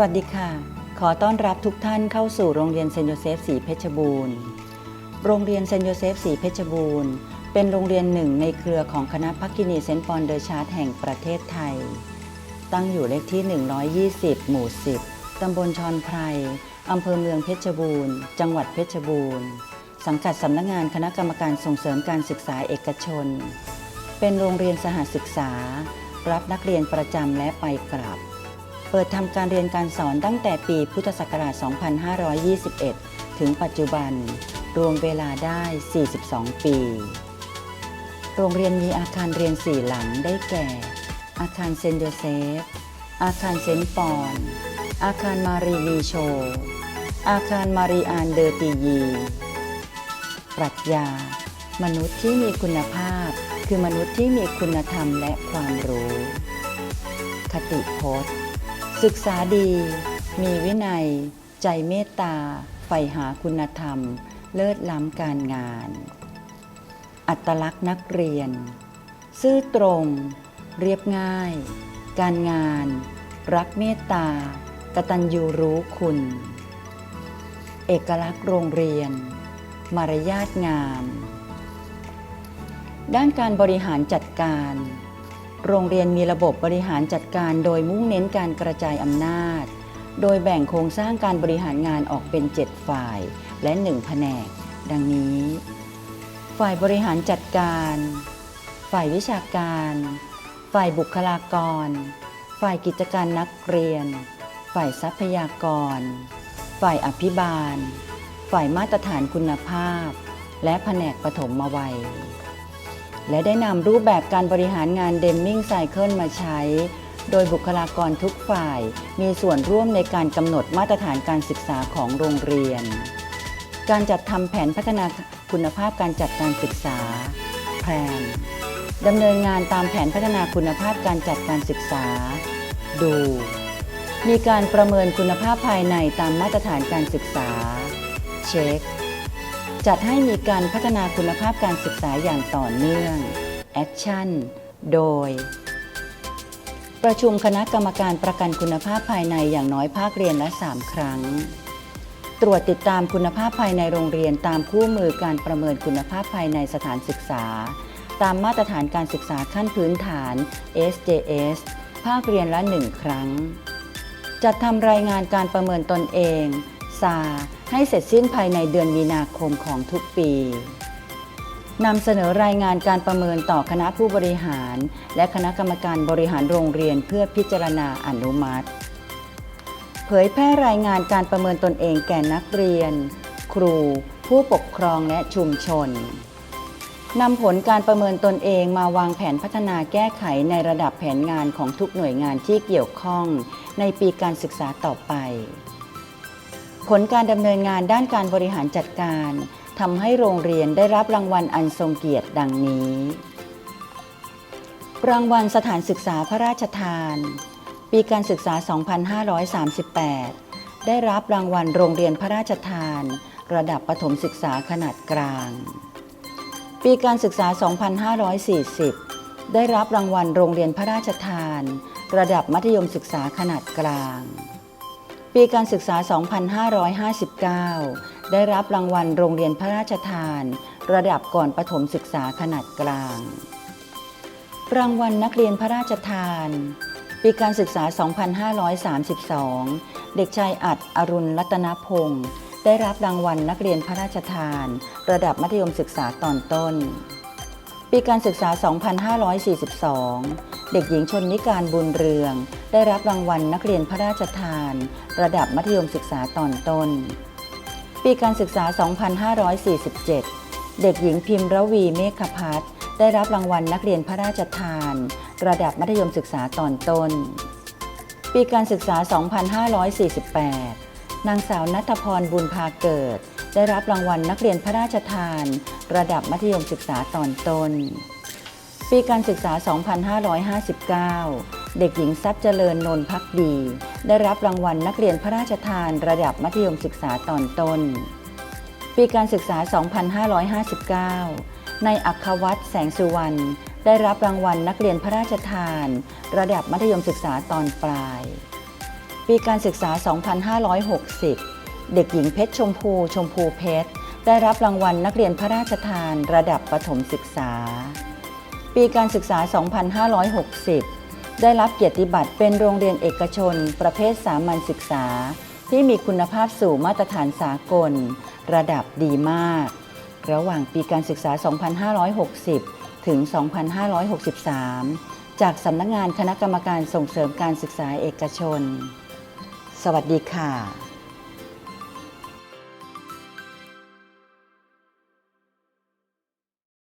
วัสดีค่ะ ขอต้อนรับทุกท่านเข้าสู่โรงเรียนเซนโยเซฟสีเพชรบูรณ์ โรงเรียนเซนโยเซฟสีเพชรบูรณ์ เป็นโรงเรียนหนึ่งในเครือของคณะพักกินีเซนปอนเดอชาร์ตแห่งประเทศไทย ตั้งอยู่เลขที่ 120 หมู่ 10 ตำบลชอนไพรอำเภอเมืองเพชรบูรณ์ จังหวัดเพชรบูรณ์ สังกัดสำนักงานคณะกรรมการส่งเสริมการศึกษาเอกชน เป็นโรงเรียนสหศึกษา รับนักเรียนประจำและไปกลับ เปิดทำการเรียนการสอนตั้งแต่ปีพุทธศักราช 2521 ถึงปัจจุบัน รวมเวลาได้ 42 ปี โรงเรียนมีอาคารเรียนสี่หลังได้แก่ อาคารเซนต์โยเซฟ อาคารเซนต์ปอน อาคารมารีนีโช อาคารมารีอานเดอร์ตียี ปรัชญา มนุษย์ที่มีคุณภาพ คือมนุษย์ที่มีคุณธรรมและความรู้ คติพจน์ ศึกษาดี มีวินัย ใจเมตตาใฝ่หาคุณธรรม เลิศล้ำการงาน อัตลักษณ์นักเรียน ซื่อตรง เรียบง่าย การงาน รักเมตตากตัญญูรู้คุณ เอกลักษณ์โรงเรียน มารยาทงาม ด้านการบริหารจัดการ โรงเรียนมีระบบบริหารจัดการโดยมุ่งเน้นการกระจายอำนาจ โดยแบ่งโครงสร้างการบริหารงานออกเป็น 7 ฝ่ายและ 1 แผนก ดังนี้ ฝ่ายบริหารจัดการ ฝ่ายวิชาการ ฝ่ายบุคลากร ฝ่ายกิจการนักเรียน ฝ่ายทรัพยากร ฝ่ายอภิบาล ฝ่ายมาตรฐานคุณภาพ และแผนกปฐมวัย และได้นำรูปแบบการบริหารงานเดมมิงไซเคิลมาใช้ โดยบุคลากรทุกฝ่าย มีส่วนร่วมในการกำหนดมาตรฐานการศึกษาของโรงเรียน การจัดทำแผนพัฒนาคุณภาพการจัดการศึกษาแพลนดำเนินงานตามแผนพัฒนาคุณภาพการจัดการศึกษา ดู มีการประเมินคุณภาพภายในตามมาตรฐานการศึกษา เช็ค จัดให้มีการพัฒนาคุณภาพการศึกษาอย่างต่อเนื่องแอคชั่นโดย ประชุมคณะกรรมการประกันคุณภาพภายในอย่างน้อยภาคเรียนละ 3 ครั้ง ตรวจติดตามคุณภาพภายในโรงเรียนตามคู่มือการประเมินคุณภาพภายในสถานศึกษา ตามมาตรฐานการศึกษาขั้นพื้นฐาน SJS ภาคเรียนละ 1 ครั้ง จัดทำรายงานการประเมินตนเอง ซาให้เสร็จสิ้นภายในเดือนมีนาคมของทุกปีนำเสนอรายงานการประเมินต่อคณะผู้บริหาร และคณะกรรมการบริหารโรงเรียนเพื่อพิจารณาอนุมัติ เผยแพร่รายงานการประเมินตนเองแก่นักเรียน ครู ผู้ปกครองและชุมชนนำผลการประเมินตนเองมาวางแผนพัฒนาแก้ไขในระดับแผนงานของทุกหน่วยงานที่เกี่ยวข้องในปีการศึกษาต่อไป ผลการดำเนินงานด้านการบริหารจัดการทำให้โรงเรียนได้รับรางวัลอันทรงเกียรติดังนี้ รางวัลสถานศึกษาพระราชทาน ปีการศึกษา 2538 ได้รับรางวัลโรงเรียนพระราชทาน ระดับประถมศึกษาขนาดกลาง ปีการศึกษา 2540 ได้รับรางวัลโรงเรียนพระราชทาน ระดับมัธยมศึกษาขนาดกลาง ปีการศึกษา 2559 ได้รับรางวัลโรงเรียนพระราชทาน ระดับก่อนประถมศึกษาขนาดกลาง รางวัลนักเรียนพระราชทาน ปีการศึกษา 2532 เด็กชายอัดอรุณรัตนพงศ์ได้รับรางวัลนักเรียนพระราชทาน ระดับมัธยมศึกษาตอนต้น ปีการศึกษา 2542 เด็กหญิงชนนิการบุญเรือง ได้รับรางวัลนักเรียนพระราชทาน ระดับมัธยมศึกษาตอนต้น ปีการศึกษา 2547 เด็กหญิงพิมพ์ระวีเมฆพัฒน์ได้รับรางวัลนักเรียนพระราชทาน ระดับมัธยมศึกษาตอนต้น ปีการศึกษา 2548 นางสาวนัทพรบุญพาเกิด ได้รับรางวัลนักเรียนพระราชทาน ระดับมัธยมศึกษาตอนต้น ปีการศึกษา 2559 เด็กหญิงทรัพย์เจริญนนพักดี ได้รับรางวัลนักเรียนพระราชทาน ระดับมัธยมศึกษาตอนต้น ปีการศึกษา 2559 ในอัควัตแสงสุวรรณได้รับรางวัลนักเรียนพระราชทาน ระดับมัธยมศึกษาตอนปลาย ปีการศึกษา 2560 เด็กหญิงเพชรชมพูชมพูเพชร ได้รับรางวัลนักเรียนพระราชทานระดับประถมศึกษา ปีการศึกษา 2560 ได้รับเกียรติบัตรเป็นโรงเรียนเอกชน ประเภทสามัญศึกษา ที่มีคุณภาพสู่มาตรฐานสากล ระดับดีมาก ระหว่างปีการศึกษา 2560 ถึง 2563 จากสำนักงานคณะกรรมการส่งเสริมการศึกษาเอกชน สวัสดีค่ะ